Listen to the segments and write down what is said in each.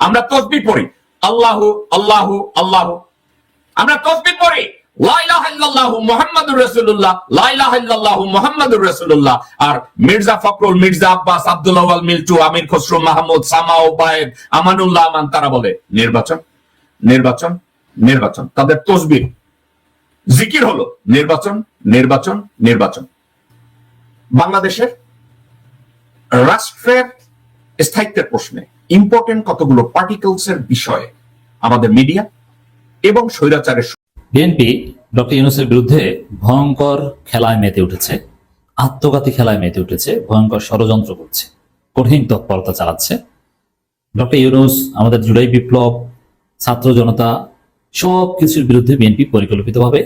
আমরা তসবি পড়ি। আল্লাহু আল্লাহু আল্লাহু। আমরা তসবি পড়ি। মির্জা ফখরুল, মির্জা মিল্টু তারা নির্বাচন নির্বাচন নির্বাচন। তাদের জিকির হলো, নির্বাচন নির্বাচন নির্বাচন। বাংলাদেশের রাষ্ট্রের স্থায়িত্বের প্রশ্নে ইম্পর্টেন্ট কতগুলো পার্টিকেলস এর বিষয়ে আমাদের মিডিয়া এবং স্বৈরাচারের বিএনপি ডক্টর ইউনুসের বিরুদ্ধে ভয়ঙ্কর খেলায় মেতে উঠেছে। আত্মঘাতী খেলায় মেতে উঠেছে, ভয়ঙ্কর ষড়যন্ত্র করছে, কঠিন তৎপরতা চালাচ্ছে। ডক্টর ইউনুস আমাদের জুলাই বিপ্লব, ছাত্র জনতা সব কিছুর বিরুদ্ধে বিএনপি পরিকল্পিতভাবে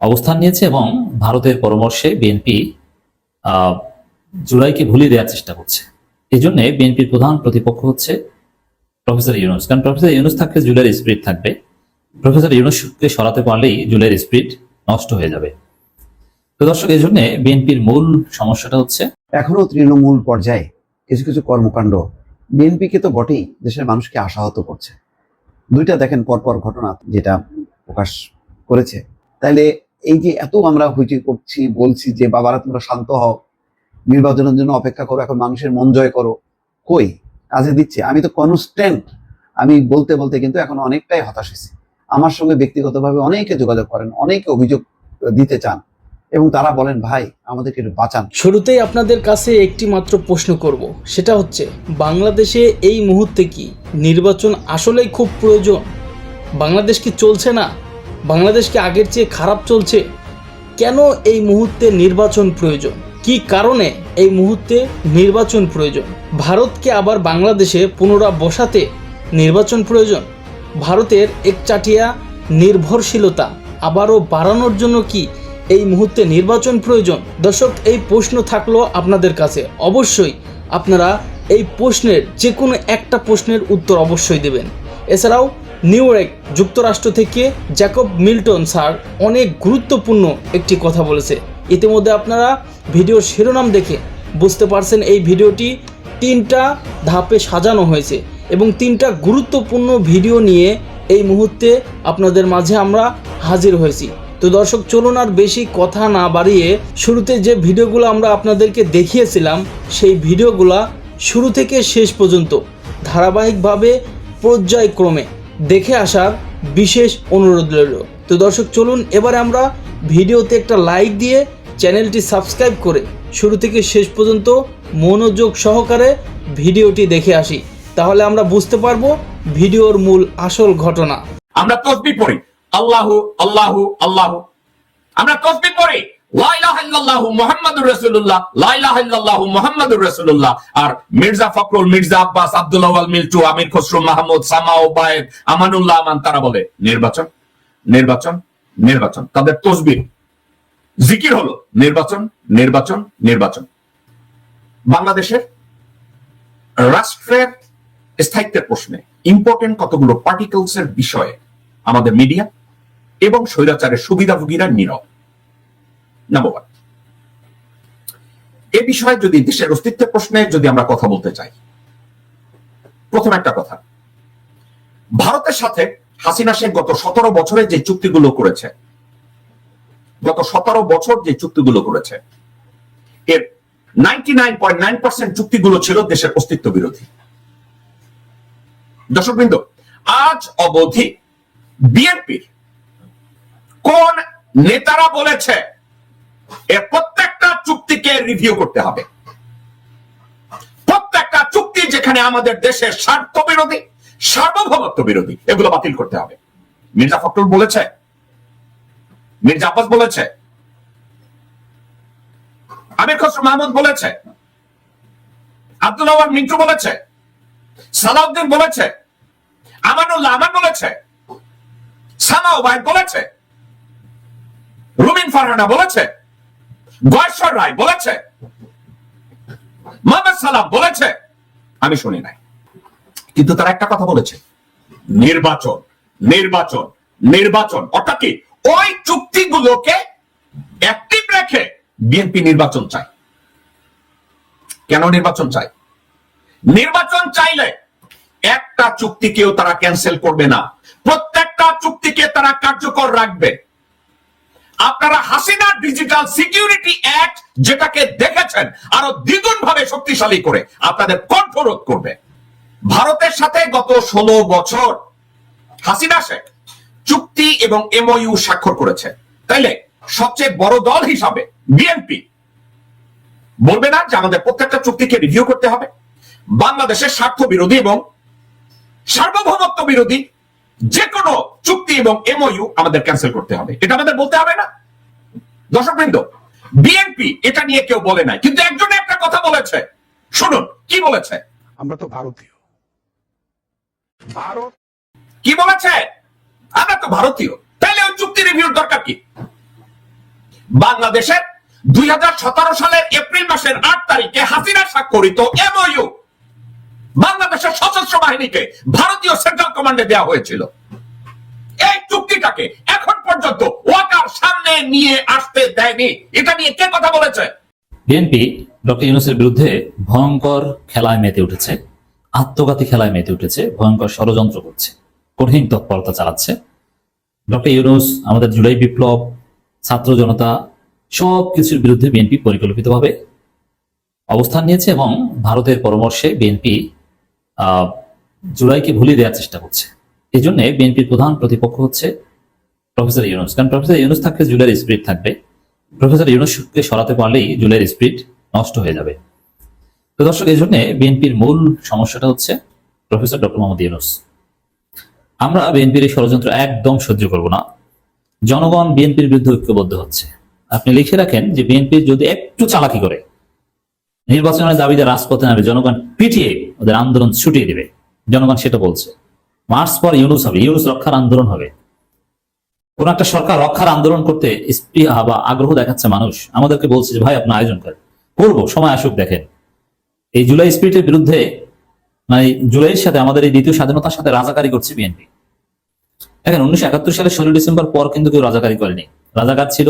অবস্থান নিয়েছে এবং ভারতের পরামর্শে বিএনপি জুলাইকে ভুলিয়ে দেওয়ার চেষ্টা করছে। এই জন্য বিএনপির প্রধান প্রতিপক্ষ হচ্ছে প্রফেসর ইউনুস। কারণ প্রফেসর ইউনুস থাকলে জুলাইয়ের স্পিরিট থাকবে। প্রফেসর ইউনুসকে সরাতে পারলেই জুলাইয়ের স্পিরিট নষ্ট হয়ে যাবে। তো দর্শক এই জন্য বিএনপির মূল সমস্যাটা হচ্ছে এখনও তৃণমূল পর্যায়ে কিছু কিছু কর্মকাণ্ড বিএনপিকে তো বটেই দেশের মানুষকে আশাহত করছে। দুইটা দেখেন পরপর ঘটনা যেটা প্রকাশ করেছে। তাইলে এই যে এত আমরা হইচই করছি, বলছি যে, বাবারা, তোমরা শান্ত হও। নির্বাচনের জন্য অপেক্ষা করো, এখন মানুষের মন জয় করো। কই? কাজে দিচ্ছে। আমি তো কনস্ট্যান্ট আমি বলতে বলতে কিন্তু এখন অনেকটাই হতাশ হয়েছি। আমার সঙ্গে ব্যক্তিগতভাবে অনেকে যোগাযোগ করেন, অনেকে অভিযোগ দিতে চান এবং তারা বলেন, ভাই, আমাদেরকে একটু বাঁচান। শুরুতেই আপনাদের কাছে একটি মাত্র প্রশ্ন করব। সেটা হচ্ছে, বাংলাদেশে এই মুহূর্তে কি নির্বাচন আসলেই খুব প্রয়োজন? বাংলাদেশ কি চলছে না? বাংলাদেশ কি আগের চেয়ে খারাপ চলছে? কেন এই মুহূর্তে নির্বাচন প্রয়োজন? কি কারণে এই মুহূর্তে নির্বাচন প্রয়োজন? ভারতকে আবার বাংলাদেশে পুনরা বসাতে নির্বাচন প্রয়োজন? ভারতের একচাটিয়া নির্ভরশীলতা আবারও বাড়ানোর জন্য কি এই মুহূর্তে নির্বাচন প্রয়োজন? দর্শক, এই প্রশ্ন থাকল আপনাদের কাছে। অবশ্যই আপনারা এই প্রশ্নের যে কোনো একটা প্রশ্নের উত্তর অবশ্যই দেবেন। এছাড়াও নিউ ইয়র্ক যুক্তরাষ্ট্র থেকে জ্যাকব মিল্টন স্যার অনেক গুরুত্বপূর্ণ একটি কথা বলেছে। ইতিমধ্যে আপনারা ভিডিওর শিরোনাম দেখে বুঝতে পারছেন এই ভিডিওটি তিনটা ধাপে সাজানো হয়েছে এবং তিনটা গুরুত্বপূর্ণ ভিডিও নিয়ে এই মুহূর্তে আপনাদের মাঝে আমরা হাজির হয়েছি। তো দর্শক, চলুন আর বেশি কথা না বাড়িয়ে শুরুতে যে ভিডিওগুলো আমরা আপনাদেরকে দেখিয়েছিলাম, সেই ভিডিওগুলা শুরু থেকে শেষ পর্যন্ত ধারাবাহিকভাবে পর্যায়ক্রমে দেখে আসার বিশেষ অনুরোধ রইল। তো দর্শক, চলুন এবারে আমরা ভিডিওতে একটা লাইক দিয়ে চ্যানেলটি সাবস্ক্রাইব করে শুরু থেকে শেষ পর্যন্ত মনোযোগ সহকারে ভিডিওটি দেখে আসি। তাহলে আমরা বুঝতে পারব ভিডিওর মূল আসল ঘটনা। আমরা তসবি পড়ি। আল্লাহু আল্লাহু আল্লাহু। আমরা তসবি পড়ি। আর মির্জা ফখরুল, মির্জা আব্বাস মিল্টু আমির খসরু মাহমুদ, সামা ওবায়েদ, আমানুল্লাহ আমান, তারা বলে, নির্বাচন নির্বাচন। নির্বাচন। তাদের তসবির জিকির হলো, নির্বাচন নির্বাচন নির্বাচন। বাংলাদেশের রাষ্ট্রের স্থায়িত্বের প্রশ্নে ইম্পর্টেন্ট কতগুলো পার্টিকেলস এর বিষয়ে আমাদের মিডিয়া এবং স্বৈরাচারের সুবিধাভোগীরা নীরব। নাম্বার এ বিষয়ে যদি দেশের অস্তিত্বের প্রশ্নে যদি আমরা কথা বলতে চাই, প্রথম একটা কথা। ভারতের সাথে হাসিনা শেখ গত সতেরো বছরে যে চুক্তিগুলো করেছে, গত সতেরো বছর যে চুক্তিগুলো করেছে, এর ninety nine point nine percent চুক্তিগুলো ছিল দেশের অস্তিত্ব বিরোধী। দর্শকবৃন্দ, আজ অবধি বিএনপির কোন নেতারা বলেছে, এর প্রত্যেকটা চুক্তিকে রিভিউ করতে হবে। প্রত্যেকটা চুক্তি যেখানে আমাদের দেশের স্বার্থ বিরোধী সার্বভৌমত্ব বিরোধী। এগুলো বাতিল করতে হবে। মির্জা ফখরুল বলেছে। মির্জা আব্বাস বলেছে। আমির খসরু মাহমুদ বলেছে। আব্দুল্লাহ মিন্টু বলেছে। সালাউদ্দিন বলেছে। আমানুল্লাহ আমান বলেছে। সামা ওবায়দ বলেছে। রুমিন ফারহানা বলেছে। গয়েশ্বর রায় বলেছে। মোহাম্মদ সালাম বলেছে। আমি শুনি নাই। কিন্তু তারা একটা কথা বলেছে। নির্বাচন নির্বাচন নির্বাচন। অর্থাৎ কি? ওই চুক্তিগুলোকে অ্যাক্টিভ রেখে বিএনপি নির্বাচন চায়। কেন নির্বাচন চাই নির্বাচন চাইলে একটা চুক্তিকেও তারা ক্যান্সেল করবে না। প্রত্যেকটা চুক্তিকে তারা কার্যকর রাখবে। আপনারা হাসিনা ডিজিটাল সিকিউরিটি অ্যাক্ট যেটাকে দেখেছেন, আরও দ্বিগুণ ভাবে শক্তিশালী করে আপনাদের কণ্ঠরোধ করবে। ভারতের সাথে গত ষোলো বছর হাসিনা শেখ চুক্তি এবং এমওইউ স্বাক্ষর করেছে। তাইলে সবচেয়ে বড় দল হিসাবে বিএনপি বলবে না যে আমাদের প্রত্যেকটা চুক্তিকে রিভিউ করতে হবে। বাংলাদেশের স্বার্থ বিরোধী এবং সার্বভৌমত্ব বিরোধী যে কোনো চুক্তি এবং এমওইউ আমাদের ক্যান্সেল করতে হবে। এটা আমাদের বলতে হবে না। দর্শকবৃন্দ বিএনপি এটা নিয়ে কেউ বলে নাই। কিন্তু একজনে একটা কথা বলেছে। শুনুন, কি বলেছে? আমরা তো ভারতীয়। ভারত? কি বলেছে? আমরা তো ভারতীয়। তাইলে ওই চুক্তি রিভিউর দরকার কি? বাংলাদেশের দুই সালের এপ্রিল মাসের আট তারিখে হাসিনা স্বাক্ষরিত এমওইউ বাংলাদেশের সশস্ত্র বাহিনীকে ভারতীয় সেন্ট্রাল কমান্ডে দেওয়া হয়েছিল। এই চুক্তিটাকে এখন পর্যন্ত ওয়াকার সামনে নিয়ে আসতে দেয়নি। এটা নিয়ে কে কথা বলেছে? বিএনপি ডক্টর ইউনুসের বিরুদ্ধে ভয়ঙ্কর খেলায় মেতে উঠেছে। আত্মঘাতী খেলায় মেতে উঠেছে, ভয়ঙ্কর ষড়যন্ত্র করছে, কঠিন তৎপরতা চালাচ্ছে। ডক্টর ইউনুস, আমাদের জুলাই বিপ্লব, ছাত্র জনতা সব কিছুর বিরুদ্ধে বিএনপি পরিকল্পিতভাবে অবস্থান নিয়েছে এবং ভারতের পরামর্শে বিএনপি জুলাইকে ভুলিয়ে দেওয়ার চেষ্টা করছে। এই জন্য বিএনপির প্রধান প্রতিপক্ষ হচ্ছে প্রফেসর ইউনুস। কারণ প্রফেসর ইউনুস থাকলে জুলাইয়ের স্পিরিট থাকবে। প্রফেসর ইউনুসকে সরাতে পারলেই জুলাইয়ের স্পিরিট নষ্ট হয়ে যাবে। তো দর্শক, এই জন্য বিএনপির মূল সমস্যাটা হচ্ছে প্রফেসর ডক্টর মোহাম্মদ ইউনুস। আমরা বিএনপির এই ষড়যন্ত্র একদম সহ্য করব না। জনগণ বিএনপির বিরুদ্ধে ঐক্যবদ্ধ হচ্ছে। আপনি লিখে রাখেন যে বিএনপির যদি একটু চালাকি করে, নির্বাচনের দাবিতে রাজপথে নামে জনগণ পিটিয়ে ওদের আন্দোলন ছুটিয়ে দেবে। জনগণ সেটা বলছে। মার্চ পর ইউনুস হবে, ইউনুস রক্ষার আন্দোলন হবে। কোন একটা সরকার রক্ষার আন্দোলন করতে স্পৃহা বা আগ্রহ দেখাচ্ছে মানুষ। আমাদেরকে বলছে যে, ভাই, আপনি আয়োজন করেন। করব, সময় আসুক, দেখেন। এই জুলাই স্পিরিটের বিরুদ্ধে মানে জুলাইয়ের সাথে, আমাদের এই দ্বিতীয় স্বাধীনতার সাথে রাজাকারি করছে বিএনপি। দেখেন, উনিশশো একাত্তর সালে ষোলো ডিসেম্বর পর কিন্তু কেউ রাজাকারি করেনি। রাজাকার ছিল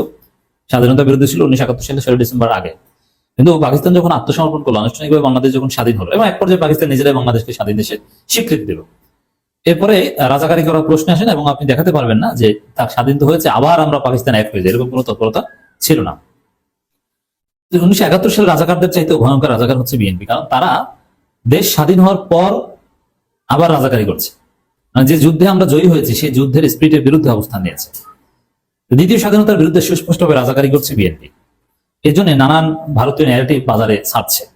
স্বাধীনতার বিরুদ্ধে ছিল উনিশশো একাত্তর সালে ষোলো ডিসেম্বর আগে। কিন্তু পাকিস্তান যখন আত্মসমর্পণ করল, আনুষ্ঠানিকভাবে বাংলাদেশ যখন স্বাধীন হলো, এবং এক পর্যায়ে পাকিস্তান নিজেরাই বাংলাদেশকে স্বাধীন দেশে স্বীকৃতি দিল। এরপরে রাজাকারি করার প্রশ্ন আসেন এবং আপনি দেখাতে পারবেন না যে তার স্বাধীন হয়েছে, আবার আমরা পাকিস্তান এক হয়ে যাই, এরকম কোনো তৎপরতা ছিল না। উনিশশো একাত্তর সালে রাজাকারদের চাইতে ভয়ঙ্কর রাজাকার হচ্ছে বিএনপি। কারণ তারা দেশ স্বাধীন হওয়ার পর আবার রাজাকারি করছে। মানে যে যুদ্ধে আমরা জয়ী হয়েছি সেই যুদ্ধের স্পিরিটের বিরুদ্ধে অবস্থান নিয়েছে। দ্বিতীয় স্বাধীনতার বিরুদ্ধে সুস্পষ্টভাবে রাজাকারি করছে বিএনপি। এর জন্য নানান ভারতীয় ন্যারেটিভ বাজারে ছাড়ছে।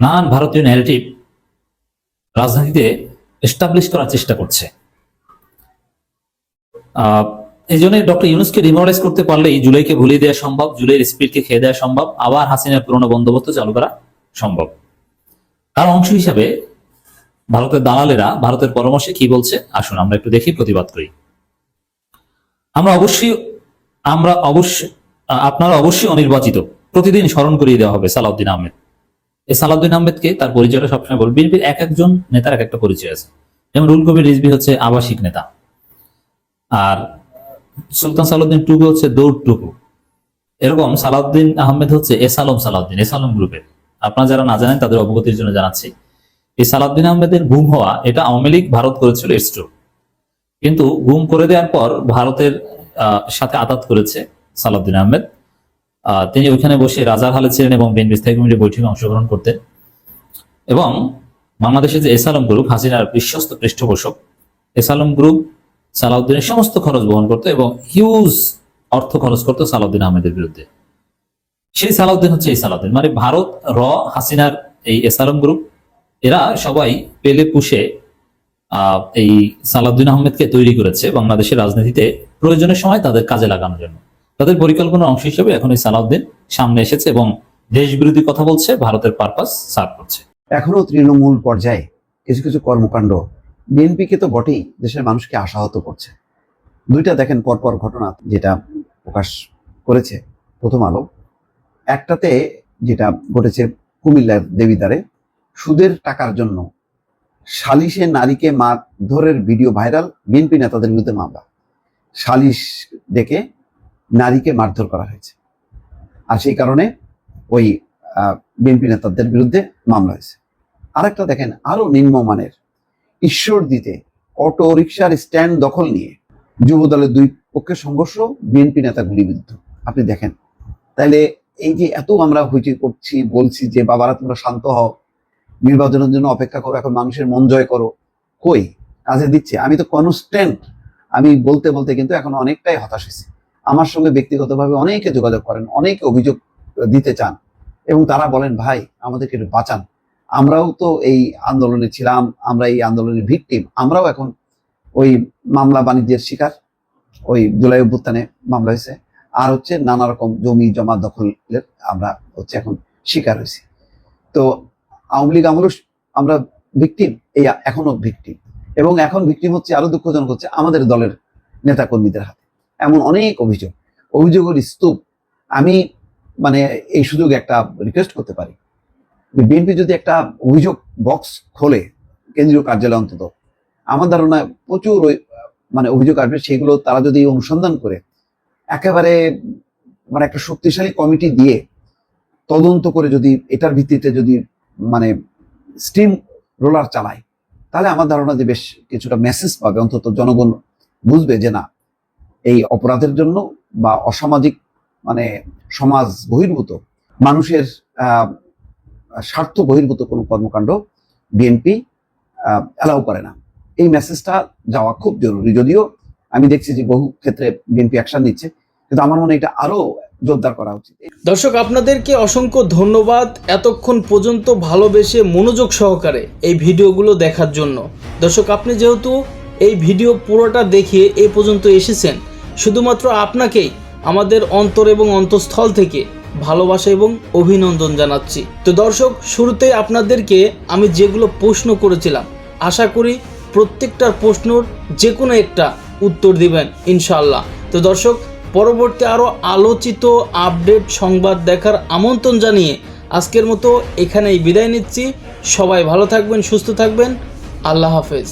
নানান ভারতীয় ন্যারেটিভ রাজনীতিতে এস্টাবলিশ করার চেষ্টা করছে। আহ, এই জন্য ডক্টর ইউনুসকে রিমোরাইজ করতে পারলেই জুলাইকে ভুলিয়ে দেওয়া সম্ভব, জুলাইয়ের স্পিডকে খেয়ে দেওয়া সম্ভব, আবার হাসিনার পুরনো বন্দোবস্ত চালু করা সম্ভব। তার অংশ হিসাবে ভারতের দালালেরা ভারতের পরামর্শে কি বলছে? আসুন আমরা একটু দেখি, প্রতিবাদ করি। আমরা অবশ্যই আমরা অবশ্যই, আপনারা অবশ্যই অনির্বাচিত। প্রতিদিন স্মরণ করিয়ে দেওয়া হবে সালাউদ্দিন আহমেদ। এই সালাউদ্দিন আহমেদকে তার পরিচয়টা সবসময় বলবে বিএনপির এক একজন নেতার এক একটা পরিচয় আছে। যেমন রুল কবির রিজবি হচ্ছে আবাসিক নেতা। আর সুলতান সালাউদ্দিন টুকু হচ্ছে দৌড় টুকু। এরকম সালাউদ্দিন আহমেদ হচ্ছে এসালম সালাউদ্দিন এসালম গ্রুপের। আপনারা যারা না জানেন, তাদের অবগতির জন্য জানাচ্ছি। এই সালাউদ্দিন আহমেদের গুম হওয়া, এটা আওয়ামী লীগ ভারত করেছিল ইটস কিন্তু গুম করে দেওয়ার পর ভারতের সাথে আতাত করেছে সালাউদ্দিন আহমেদ। তিনি ওইখানে বসে রাজার হালে ছিলেন এবং বিএনপি স্থায়ী কমিটির বৈঠকে অংশগ্রহণ করতেন। এবং বাংলাদেশের যে এসালম গ্রুপ, হাসিনার বিশ্বস্ত পৃষ্ঠপোষক এসালম গ্রুপ সালাউদ্দিনের সমস্ত খরচ বহন করতো এবং হিউজ অর্থ খরচ করতো সালাউদ্দিন আহমেদের বিরুদ্ধে। সেই সালাউদ্দিন হচ্ছে এই সালাউদ্দিন। মানে ভারত, র, হাসিনার এই এসালম গ্রুপ এরা সবাই পেলে পুষে এই সালাউদ্দিন আহমেদকে তৈরি করেছে বাংলাদেশের রাজনীতিতে প্রয়োজনের সময় তাদের কাজে লাগানোর জন্য। তাদের পরিকল্পনার অংশ হিসেবে এখন এই সালাউদ্দিন সামনে এসেছে এবং দেশ বিরোধী কথা বলছে, ভারতের পারপাস সার্ভ করছে। এখনও তৃণমূল পর্যায়ে কিছু কিছু কর্মকাণ্ড বিএনপিকে তো বটেই দেশের মানুষকে আশাহত করছে। দুইটা দেখেন পরপর ঘটনা যেটা প্রকাশ করেছে প্রথম আলো। একটাতে যেটা ঘটেছে কুমিল্লার দেবিদারে, সুদের টাকার জন্য সালিশে নারীকে মারধরের ভিডিও ভাইরাল বিএনপি নেতাদের বিরুদ্ধে মামলা। সালিশ ডেকে নারীকে মারধর করা হয়েছে। আর সেই কারণে ওই বিএনপি নেতাদের বিরুদ্ধে মামলা হয়েছে। আরেকটা দেখেন আরও নিম্নমানের ঈশ্বর দিতে অটো রিক্সার স্ট্যান্ড দখল নিয়ে যুব দলের দুই পক্ষের সংঘর্ষ, বিএনপি নেতা গুলিবিদ্ধ। আপনি দেখেন। তাইলে এই যে এত আমরা হইচই করছি, বলছি যে, বাবারা, তোমরা শান্ত হও। নির্বাচনের জন্য অপেক্ষা করো, এখন মানুষের মন জয় করো। কই? কাজে দিচ্ছে। আমি তো কনস্ট্যান্ট আমি বলতে বলতে কিন্তু এখন অনেকটাই হতাশ হয়েছি। আমার সঙ্গে ব্যক্তিগতভাবে অনেকে যোগাযোগ করেন, অনেকে অভিযোগ দিতে চান এবং তারা বলেন, ভাই, আমাদেরকে একটু বাঁচান। আমরাও তো এই আন্দোলনে ছিলাম, আমরা এই আন্দোলনের ভিকটিম, আমরাও এখন ওই মামলা বাণিজ্যের শিকার, ওই জুলাই অভ্যুত্থানে মামলা হয়েছে। আর হচ্ছে নানা রকম জমি জমা দখলের আমরা হচ্ছে এখন শিকার হয়েছি। তো আওয়ামী লীগ আমলও আমরা ভিকটিম, এই এখনও ভিকটিম। এবং এখন ভিকটিম হচ্ছে আরও দুঃখজনক হচ্ছে আমাদের দলের নেতা কর্মীদের হাতে। এমন অনেক অভিযোগ, অভিযোগের স্তূপ। আমি মানে এই সুযোগে একটা রিকোয়েস্ট করতে পারি। বিএনপি যদি একটা অভিযোগ বক্স খোলে, কেন্দ্রীয় কার্যালয় অন্তত, আমার ধারণা প্রচুর মানে অভিযোগ আসবে, সেগুলো তারা যদি অনুসন্ধান করে, একেবারে মানে একটা শক্তিশালী কমিটি দিয়ে তদন্ত করে যদি এটার ভিত্তিতে যদি মানে স্টিম রোলার চালায়, তাহলে আমার ধারণা যে বেশ কিছুটা মেসেজ পাবে। অন্তত জনগণ বুঝবে যে না, এই অপরাধের জন্য বা অসামাজিক মানে সমাজ বহির্ভূত মানুষের স্বার্থ বহির্ভূত কোনো কর্মকাণ্ড বিএনপি অ্যালাউ করে না। এই মেসেজটা যাওয়া খুব জরুরি। যদিও আমি দেখছি যে বহু ক্ষেত্রে বিএনপি অ্যাকশন নিচ্ছে, কিন্তু আমার মনে এটা আরও জোরদার করা উচিত। দর্শক, আপনাদেরকে অসংখ্য ধন্যবাদ এতক্ষণ পর্যন্ত ভালোবেসে মনোযোগ সহকারে এই ভিডিওগুলো দেখার জন্য। দর্শক, আপনি যেহেতু এই ভিডিও পুরোটা দেখিয়ে এ পর্যন্ত এসেছেন, শুধুমাত্র আপনাকেই আমাদের অন্তর এবং অন্তঃস্থল থেকে ভালোবাসা এবং অভিনন্দন জানাচ্ছি। তো দর্শক, শুরুতেই আপনাদেরকে আমি যেগুলো প্রশ্ন করেছিলাম, আশা করি প্রত্যেকটার প্রশ্নর যে কোনো একটা উত্তর দিবেন ইনশাল্লাহ তো দর্শক, পরবর্তী আরও আলোচিত আপডেট সংবাদ দেখার আমন্ত্রণ জানিয়ে আজকের মতো এখানেই বিদায় নিচ্ছি। সবাই ভালো থাকবেন, সুস্থ থাকবেন। আল্লাহ হাফেজ।